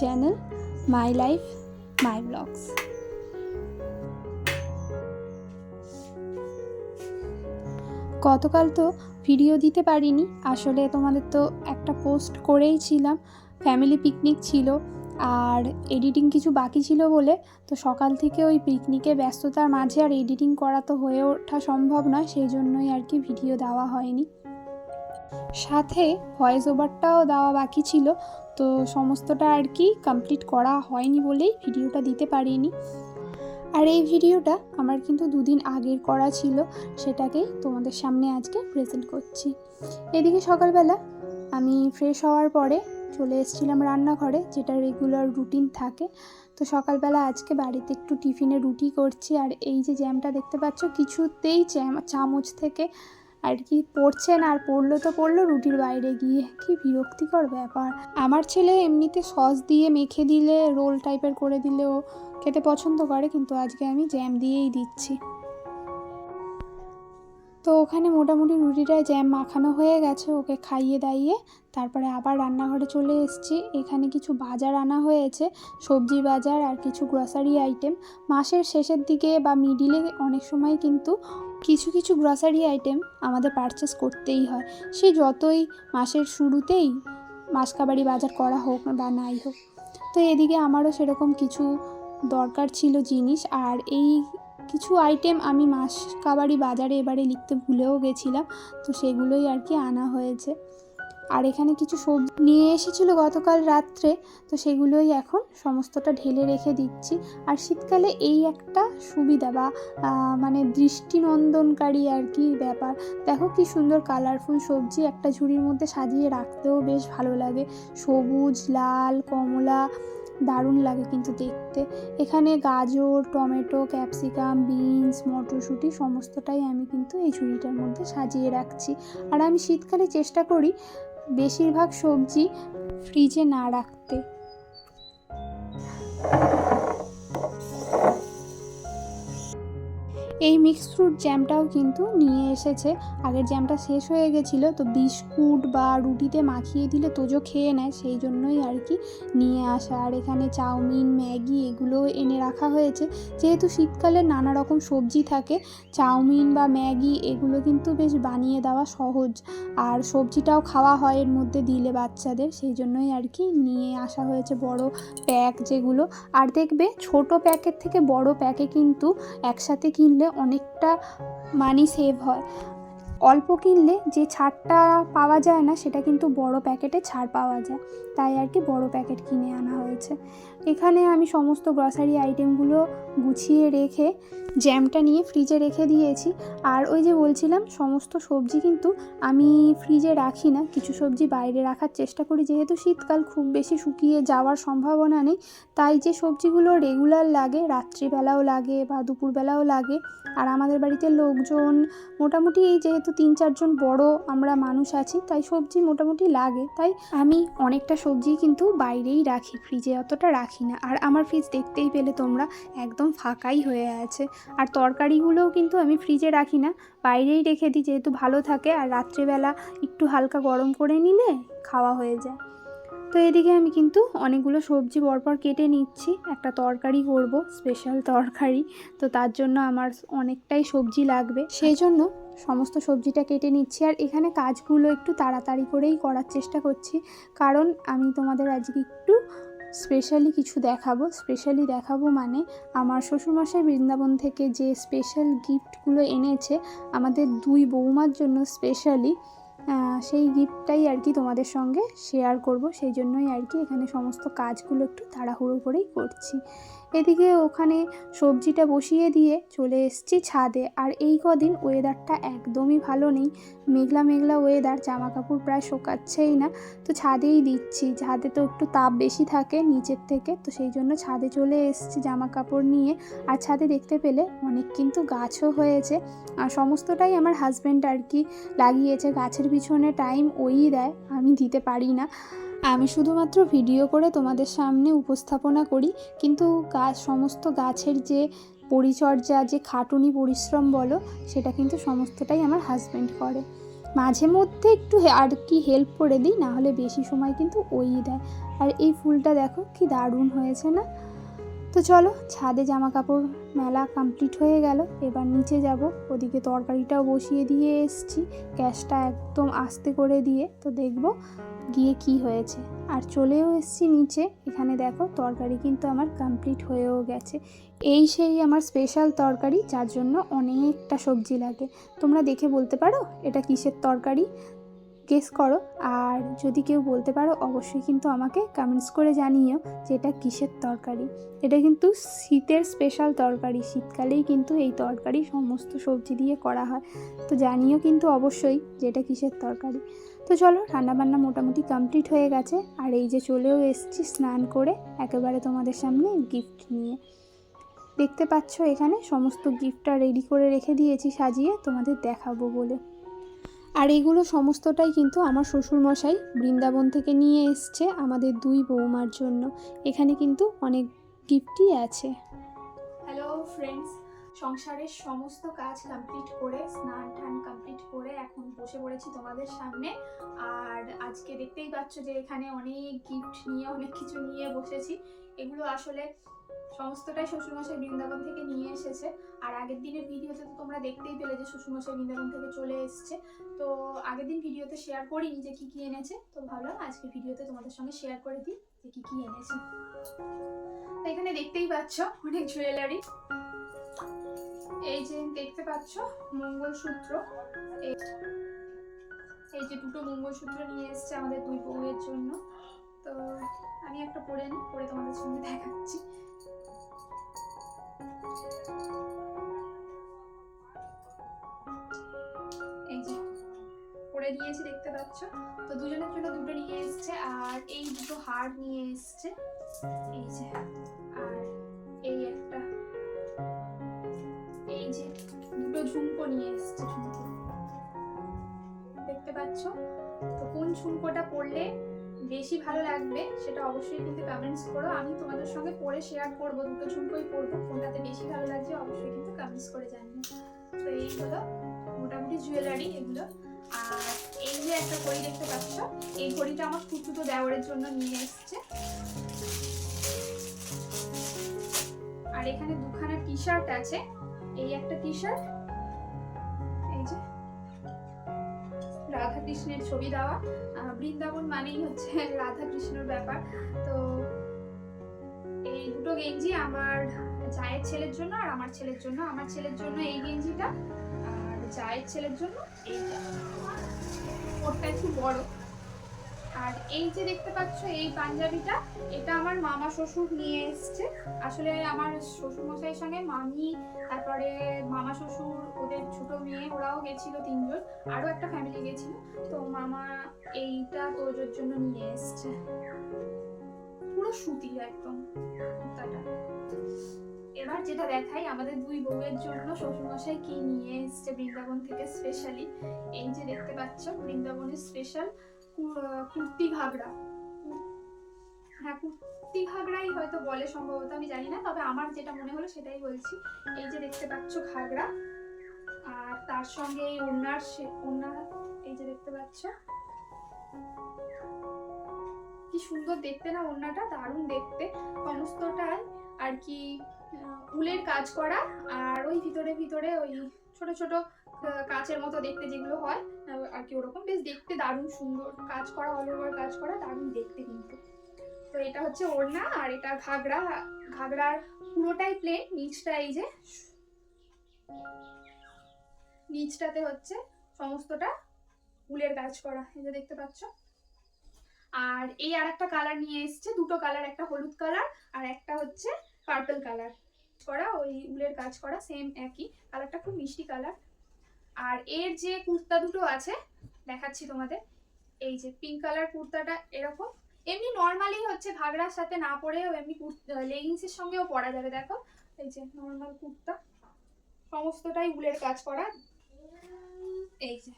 back my life my Vlogs. গতকাল তো video দিতে পারিনি। আসলে তোমাদের তো একটা পোস্ট করেই ছিলাম। ফ্যামিলি পিকনিক ছিল আর এডিটিং কিছু বাকি ছিল বলে। তো সকাল থেকে ওই পিকনিকে ব্যস্ততার মাঝে আর এডিটিং করা তো হয়ে ওঠা সম্ভব নয়, সেই জন্যই আর কি ভিডিও দেওয়া হয়নি। সাথে ভয়েস ওভারটাও দেওয়া বাকি ছিল। তো সমস্তটা আর কি কমপ্লিট করা হয়নি বলেই ভিডিওটা দিতে পারিনি। আর এই ভিডিওটা আমার কিন্তু দুদিন আগের করা ছিল সেটাকেই তোমাদের সামনে আজকে প্রেজেন্ট করছি। এদিকে সকালবেলা আমি ফ্রেশ হওয়ার পরে চলে এসেছিলাম রান্নাঘরে, যেটা রেগুলার রুটিন থাকে। তো সকালবেলা আজকে বাড়িতে একটু টিফিনে রুটি করছি, আর এই যে জ্যামটা দেখতে পাচ্ছ, কিছুতেই চামচ থেকে আর কি পড়ছে না, আর পড়ল তো পড়ল রুটির বাইরে গিয়ে। কি বিরক্তিকর ব্যাপার। আমার ছেলে এমনিতে সস দিয়ে মেখে দিলে, রোল টাইপের করে দিলেও খেতে পছন্দ করে, কিন্তু আজকে আমি জ্যাম দিয়েই দিচ্ছি। তো ওখানে মোটামুটি রুটিটা জ্যাম মাখানো হয়ে গেছে, ওকে খাইয়ে দাইয়ে। তারপরে আবার রান্নাঘরে চলে এসেছি। এখানে কিছু বাজার আনা হয়েছে, সবজি বাজার আর কিছু গ্রসারি আইটেম মাসের শেষের দিকে বা মিডিলে অনেক সময় কিন্তু কিছু কিছু গ্রসারি আইটেম আমাদের পারচেস করতেই হয়। সে যতই মাসের শুরুতেই মাসকাবাড়ি বাজার করা হোক বা নাই হোক। তো এদিকে আমারও সেরকম কিছু দরকার ছিল জিনিস। আর এই কিছু আইটেম আমি মাস কাবারি বাজারে এবারে লিখতে ভুলেও গেছিলাম, তো সেগুলোই আর কি আনা হয়েছে। আর এখানে কিছু সবজি নিয়ে এসেছিল গতকাল রাত্রে, তো সেগুলোই এখন সমস্তটা ঢেলে রেখে দিচ্ছি। আর শীতকালে এই একটা সুবিধা বা মানে দৃষ্টিনন্দনকারী আর কি ব্যাপার। দেখো কি সুন্দর কালারফুল সবজি একটা ঝুড়ির মধ্যে সাজিয়ে রাখতেও বেশ ভালো লাগে। সবুজ, লাল, কমলা দারুণ লাগে কিন্তু দেখতে। এখানে গাজর, টমেটো, ক্যাপসিকাম, বিনস, মটরশুঁটি সমস্তটাই আমি কিন্তু এই ঝুড়িটার মধ্যে সাজিয়ে রাখছি। আর আমি শীতকালে চেষ্টা করি বেশিরভাগ সবজি ফ্রিজে না রাখতে। এই মিক্স ফ্রুট জ্যামটাও কিন্তু নিয়ে এসেছে। আগের জ্যামটা শেষ হয়ে গেছিল, তো বিস্কুট বা রুটিতে মাখিয়ে দিলে তোজো খেয়ে নেয়, সেই জন্যই আর কি নিয়ে আসা। আর এখানে চাউমিন, ম্যাগি এগুলো এনে রাখা হয়েছে। যেহেতু শীতকালে নানা রকম সবজি থাকে, চাউমিন বা ম্যাগি এগুলো কিন্তু বেশ বানিয়ে দেওয়া সহজ। আর সবজিটাও খাওয়া হয় এর মধ্যে দিলে বাচ্চাদের, সেই জন্যই আর কি নিয়ে আসা হয়েছে বড় প্যাক যেগুলো। আর দেখবে ছোট প্যাকের থেকে বড় প্যাকে কিন্তু একসাথে কিনলে অনেকটা মানি সেভ হয়। অল্প কিনলে যে ছাড়টা পাওয়া যায় না, সেটা কিন্তু বড় প্যাকেটে ছাড় পাওয়া যায়। তাই আর কি বড় প্যাকেট কিনে আনা হয়েছে। এখানে আমি সমস্ত গ্রসারি আইটেমগুলো গুছিয়ে রেখে জ্যামটা নিয়ে ফ্রিজে রেখে দিয়েছি। আর ওই যে বলছিলাম, সমস্ত সবজি কিন্তু আমি ফ্রিজে রাখি না। কিছু সবজি বাইরে রাখার চেষ্টা করি। যেহেতু শীতকাল খুব বেশি শুকিয়ে যাওয়ার সম্ভাবনা নেই, তাই যে সবজিগুলো রেগুলার লাগে, রাত্রিবেলাও লাগে বা দুপুরবেলাও লাগে, আর আমাদের বাড়িতে লোকজন মোটামুটি এই যেহেতু তিন চারজন বড় আমরা মানুষ আছি, তাই সবজি মোটামুটি লাগে। তাই আমি অনেকটা সবজি কিন্তু বাইরেই রাখি ফ্রিজে অতটা রাখি না। আর আমার ফ্রিজ দেখতেই পেলে তোমরা, একদম ফাঁকাই হয়ে আছে। আর তরকারিগুলোও কিন্তু আমি ফ্রিজে রাখি না, বাইরেই রেখে দিই যেহেতু ভালো থাকে। আর রাত্রেবেলা একটু হালকা গরম করে নিলে খাওয়া হয়ে যায়। তো এদিকে আমি কিন্তু অনেকগুলো সবজি পরপর কেটে নিচ্ছি। একটা তরকারি করব স্পেশাল তরকারি। তো তার জন্য আমার অনেকটাই সবজি লাগবে। সেই জন্য সমস্ত সবজিটা কেটে নিচ্ছি। আর এখানে কাজগুলো একটু তাড়াতাড়ি করেই করার চেষ্টা করছি। কারণ আমি তোমাদের আজকে একটু স্পেশালি কিছু দেখাবো। স্পেশালি দেখাবো মানে আমার শ্বশুরমশাই বৃন্দাবন থেকে যে স্পেশাল গিফটগুলো এনেছে, আমাদের দুই বৌমার জন্য স্পেশালি সেই গিফটটাই আর কি তোমাদের সঙ্গে শেয়ার করব। সেই জন্যই আর কি এখানে সমস্ত কাজগুলো একটু তাড়াহুড়ো করেই করছি। এদিকে ওখানে সবজিটা বসিয়ে দিয়ে চলে এসেছি ছাদে। আর এই কদিন ওয়েদারটা একদমই ভালো নেই। মেঘলা মেঘলা ওয়েদার জামা কাপড় প্রায় শোকাচ্ছেই না। তো ছাদেই দিচ্ছি। ছাদে তো একটু তাপ বেশি থাকে নিচের থেকে। তো সেই জন্য ছাদে চলে এসেছি জামা কাপড় নিয়ে। আর ছাদে দেখতে পেলে অনেক কিন্তু গাছও হয়েছে। আর সমস্তটাই আমার হাজব্যান্ড আর কি লাগিয়েছে। গাছের পিছনে টাইম ওই দেয়। আমি দিতে পারি না। আমি শুধুমাত্র ভিডিও করে তোমাদের সামনে উপস্থাপনা করি, কিন্তু গাছ সমস্ত গাছের যে পরিচর্যা, যে খাটুনি পরিশ্রম বলো, সেটা কিন্তু সমস্তটাই আমার হাজব্যান্ড করে। মাঝে মধ্যে একটু আর কি হেল্প করে দিই, না হলে বেশি সময় কিন্তু ওই দেয়। আর এই ফুলটা দেখো, কি দারুণ হয়েছে না? তো চলো, ছাদে জামা কাপড় মেলা কমপ্লিট হয়ে গেল। এবার নিচে যাব। ওদিকে তরকারিটাও বসিয়ে দিয়ে এসছি। গ্যাসটা একদম আস্তে করে দিয়ে তো দেখব গিয়ে কি হয়েছে। আর চলেও এসছি নিচে। এখানে দেখো, তরকারি কিন্তু আমার কমপ্লিট হয়েও গেছে। এই সেই আমার স্পেশাল তরকারি, যার জন্য অনেকটা সবজি লাগে। তোমরা দেখে বলতে পারো, এটা কিসের তরকারি? গেস করো। আর যদি কেউ বলতে পারো, অবশ্যই কিন্তু আমাকে কমেন্টস করে জানিও যে এটা কিসের তরকারি। এটা কিন্তু শীতের স্পেশাল তরকারি। শীতকালেই কিন্তু এই তরকারি সমস্ত সবজি দিয়ে করা হয়। তো জানিও কিন্তু অবশ্যই যে এটা কিসের তরকারি। তো চলো, রান্নাবান্না মোটামুটি কমপ্লিট হয়ে গেছে। আর এই যে চলেও এসছি স্নান করে একেবারে তোমাদের সামনে গিফট নিয়ে। দেখতে পাচ্ছ এখানে সমস্ত গিফটটা রেডি করে রেখে দিয়েছি, সাজিয়ে তোমাদের দেখাবো বলে। আর এগুলো সমস্তটাই কিন্তু আমার শ্বশুরমশাই বৃন্দাবন থেকে নিয়ে এসছে আমাদের দুই বৌমার জন্য। এখানে কিন্তু অনেক গিফটই আছে। হ্যালো ফ্রেন্ডস সংসারের সমস্ত কাজ কমপ্লিট করে, স্নান টান কমপ্লিট করে এখন বসে পড়েছি তোমাদের সামনে। আর আজকে দেখতেই পাচ্ছ যে এখানে অনেক গিফট নিয়ে, অনেক কিছু নিয়ে বসেছি। এগুলো আসলে সমস্তটাই শ্বশুরমশাই বৃন্দাবন থেকে নিয়ে এসেছে। আর আগের দিনের ভিডিওতে তো তোমরা দেখতেই পেলে যে শ্বশুরমশাই বৃন্দাবন থেকে চলে এসছে। তো আগের দিন ভিডিওতে শেয়ার করিনি যে কি কি এনেছে। তো ভাবলাম আজকে ভিডিওতে তোমাদের সঙ্গে শেয়ার করে দিই যে কি কি এনেছে। তো এখানে দেখতেই পাচ্ছ অনেক জুয়েলারি এই যে দেখতে পাচ্ছ মঙ্গলসূত্র। এই যে দুটো মঙ্গলসূত্র নিয়ে এসেছে আমাদের দুই বউয়ের জন্য। তো আমি একটা পরে নিই পরে তোমাদের সঙ্গে দেখাচ্ছি। এই যে, পরে নিয়েছি দেখতে পাচ্ছ। তো দুজনের জন্য দুটো নিয়ে এসেছে, আর এই দুটো হার নিয়ে এসেছে। এই যে, আর এই একটা, এই যে, দুটো ঝুমকো নিয়ে এসেছে। দেখতে পাচ্ছ? তো কোন ঝুমকোটা পরলে বেশি ভালো লাগবে, সেটা অবশ্যই কিন্তু কমেন্টস করো। আমি তোমাদের সঙ্গে পরে শেয়ার করব, দুটো ঝুমকোই পরবো, কোনটাতে বেশি ভালো লাগছে অবশ্যই কিন্তু কমেন্টস করে জানিও। তো এই হলো মোটামুটি জুয়েলারি এগুলো। আর এই যে একটা ঘড়ি দেখতে পাচ্ছ, এই ঘড়িটা আমার খুচুতো দেওয়ারের জন্য নিয়ে এসেছে। আর এখানে দুখানা টি শার্ট আছে। এই একটা টি শার্ট কৃষ্ণের ছবি দেওয়া। বৃন্দাবন মানেই হচ্ছে রাধা কৃষ্ণর ব্যাপার। তো এই দুটো গেঞ্জি আমার জায়ের ছেলের জন্য আর আমার ছেলের জন্য। আমার ছেলের জন্য এই গেঞ্জিটা আর জায়ের ছেলের জন্য এইটা। ওরটা একটু বড়। আর এই যে দেখতে পাচ্ছ, এই পাঞ্জাবিটা, এটা আমার মামা শ্বশুর নিয়ে এসছে। আসলে আমার শ্বশুর মশাইয়ের সঙ্গে মামি, তারপরে মামা শ্বশুর, ওদের ছোট মেয়ে, ওরাও গেছিল তিনজন, আরও একটা ফ্যামিলি গেছিল। তো মামা এইটা তোজোর জন্য নিয়ে এসছে। পুরো সুতির একদম, কুর্তাটা। এবার যেটা দেখাই, আমাদের দুই বউয়ের জন্য শ্বশুরমশাই কি নিয়ে এসছে বৃন্দাবন থেকে স্পেশালি এই যে দেখতে পাচ্ছ, বৃন্দাবনের স্পেশাল কুর্তি ঘাগরা হ্যাঁ কুর্তি ঘাগরাই হয়তো বলে সম্ভবত, আমি জানি না, তবে আমার যেটা মনে হলো সেটাই বলছি। এই যে দেখতে পাচ্ছ ঘাগরা, আর তার সঙ্গে এই ওড়নার সে- ওড়না, এই যে দেখতে পাচ্ছ। কি সুন্দর দেখতে না ওড়নাটা, দারুণ দেখতে। সমস্তটাই আর কি উলের কাজ করা, আর ওই ভিতরে ভিতরে ওই ছোট ছোট কাচের মতো দেখতে যেগুলো হয়। আর কি ওরকম। বেশ দেখতে দারুণ সুন্দর। কাজ করা অল ওভার কাজ করা, দারুণ দেখতে কিন্তু। তো এটা হচ্ছে ওড়না আর এটা ঘাগরা। ঘাগরার পুরোটাই প্লেন নিচটা এই যে নিচটাতে হচ্ছে সমস্তটা উলের কাজ করা, এই যে দেখতে পাচ্ছ। আর এই আর একটা কালার নিয়ে এসছে, দুটো কালার একটা হলুদ কালার আর একটা হচ্ছে পার্পল কালার করা, ওই উলের কাজ করা সেম একই। কালারটা খুব মিষ্টি কালার আর এর যে কুর্তা দুটো আছে, দেখাচ্ছি তোমাদের, এই যে পিঙ্ক কালার কুর্তাটা এরকম। এমনি নর্মালি হচ্ছে ঘাগরার সাথে না পরেও এমনি লেগিংসের সঙ্গেও পরা যাবে, দেখো। এই যে নর্মাল কুর্তা, সমস্তটাই উলের কাজ করা। এই যে।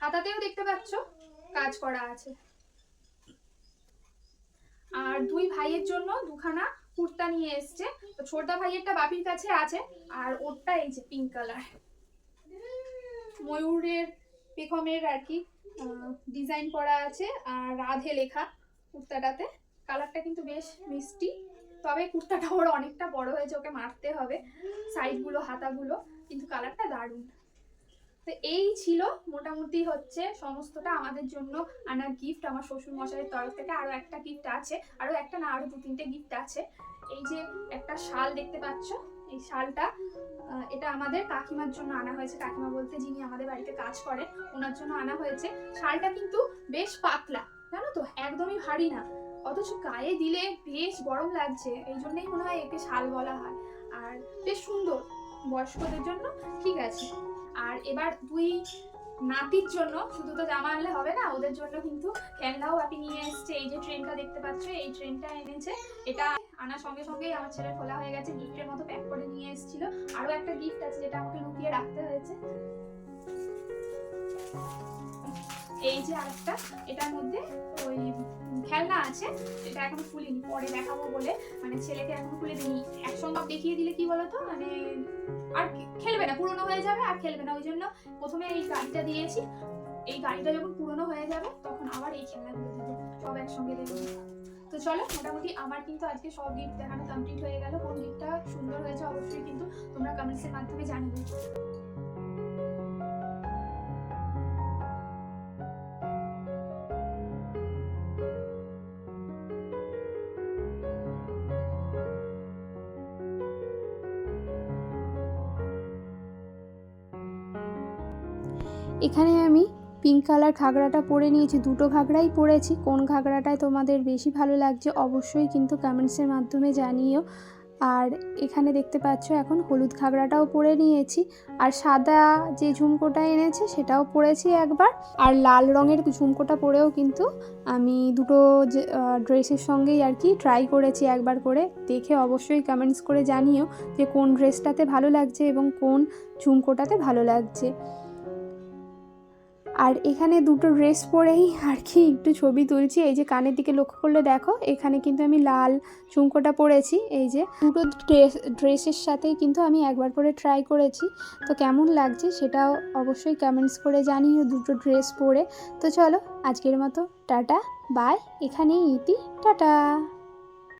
হাতাতেও দেখতে পাচ্ছ, কাজ করা আছে। আর দুই ভাইয়ের জন্য দুখানা কুর্তা নিয়ে এসছে। তো ছোটদা ভাইয়েরটা বাপির কাছে আছে, আর ওরটা এই যে পিঙ্ক কালার ময়ূরের পেখমের আর কি ডিজাইন করা আছে, আর রাধে লেখা কুর্তাটাতে। কালারটা কিন্তু বেশ মিষ্টি, তবে কুর্তাটা ওর অনেকটা বড় হয়েছে, ওকে মারতে হবে। সাইডগুলো হাতাগুলো, কিন্তু কালারটা দারুণ। তো এই ছিল মোটামুটি হচ্ছে সমস্তটা আমাদের জন্য আনা গিফট আমার শ্বশুর মশাইয়ের তরফ থেকে। আরও একটা গিফট আছে, আরও একটা না, আরও দু তিনটে গিফট আছে। এই যে একটা শাল দেখতে পাচ্ছ, এই শালটা এটা আমাদের কাকিমার জন্য আনা হয়েছে। কাকিমা বলতে যিনি আমাদের বাড়িতে কাজ করেন, ওনার জন্য আনা হয়েছে। শালটা কিন্তু বেশ পাতলা, জানো তো? একদমই ভারী না। অথচ গায়ে দিলে বেশ গরম লাগছে, এই জন্যই মনে হয় একে শাল বলা হয়। আর বেশ সুন্দর, বয়স্কদের জন্য। ঠিক আছে। আর এবার দুই নাতির জন্য, শুধু তো জামা আনলে হবে না, ওদের জন্য কিন্তু খেলনাও আপনি নিয়ে এসছে। এই যে ট্রেনটা দেখতে পাচ্ছ, এই ট্রেনটা এনেছে। এটা আনার সঙ্গে সঙ্গেই আমার ছেলে খোলা হয়ে গেছে, গিফটের মতো প্যাক করে নিয়ে এসেছিল। আরও একটা গিফট আছে যেটা আমাকে লুকিয়ে রাখতে হয়েছে। এই যে আরেকটা, এটার মধ্যে ওই খেলনা আছে, এটা এখন খুলিনি, পরে দেখাবো বলে। মানে ছেলেকে এখন খুলে দিই একসঙ্গে দেখিয়ে দিলে কি বলতো? মানে আর কি- খেলবে না, পুরনো হয়ে যাবে আর খেলবে না। ওই জন্য প্রথমে এই গাড়িটা দিয়েছি। এই গাড়িটা যখন পুরনো হয়ে যাবে, তখন আবার এই খেলনাগুলো দেবো। সব একসঙ্গে দেবো। তো চলো, মোটামুটি আমার কিন্তু আজকে সব গিফট দেখানো কমপ্লিট হয়ে গেল। কোন গিফটটা সুন্দর হয়েছে অবশ্যই কিন্তু তোমরা কমেন্টসের মাধ্যমে জানাবে এখানে আমি পিঙ্ক কালার ঘাগরাটা পরে নিয়েছি। দুটো ঘাগরাই পরেছি। কোন ঘাগরাটায় তোমাদের বেশি ভালো লাগছে অবশ্যই কিন্তু কমেন্টসের মাধ্যমে জানিও। আর এখানে দেখতে পাচ্ছ এখন হলুদ ঘাগরাটাও পরে নিয়েছি। আর সাদা যে ঝুমকোটা এনেছে সেটাও পরেছি একবার। আর লাল রঙের ঝুমকোটা পরেও কিন্তু আমি দুটো ড্রেসের সঙ্গেই আর কি ট্রাই করেছি একবার করে। দেখে অবশ্যই কমেন্টস করে জানিও যে কোন ড্রেসটাতে ভালো লাগছে এবং কোন ঝুমকোটাতে ভালো লাগছে। আর এখানে দুটো ড্রেস পরেই আর কি একটু ছবি তুলছি। এই যে কানের দিকে লক্ষ্য করলে দেখো, এখানে কিন্তু আমি লাল ঝুমকোটা পরেছি। এই যে দুটো ড্রেস, ড্রেসের সাথেই কিন্তু আমি একবার করে ট্রাই করেছি। তো কেমন লাগছে সেটাও অবশ্যই কমেন্টস করে জানিও দুটো ড্রেস পরে। তো চলো, আজকের মতো টাটা বাই এখানেই ইতি, টাটা।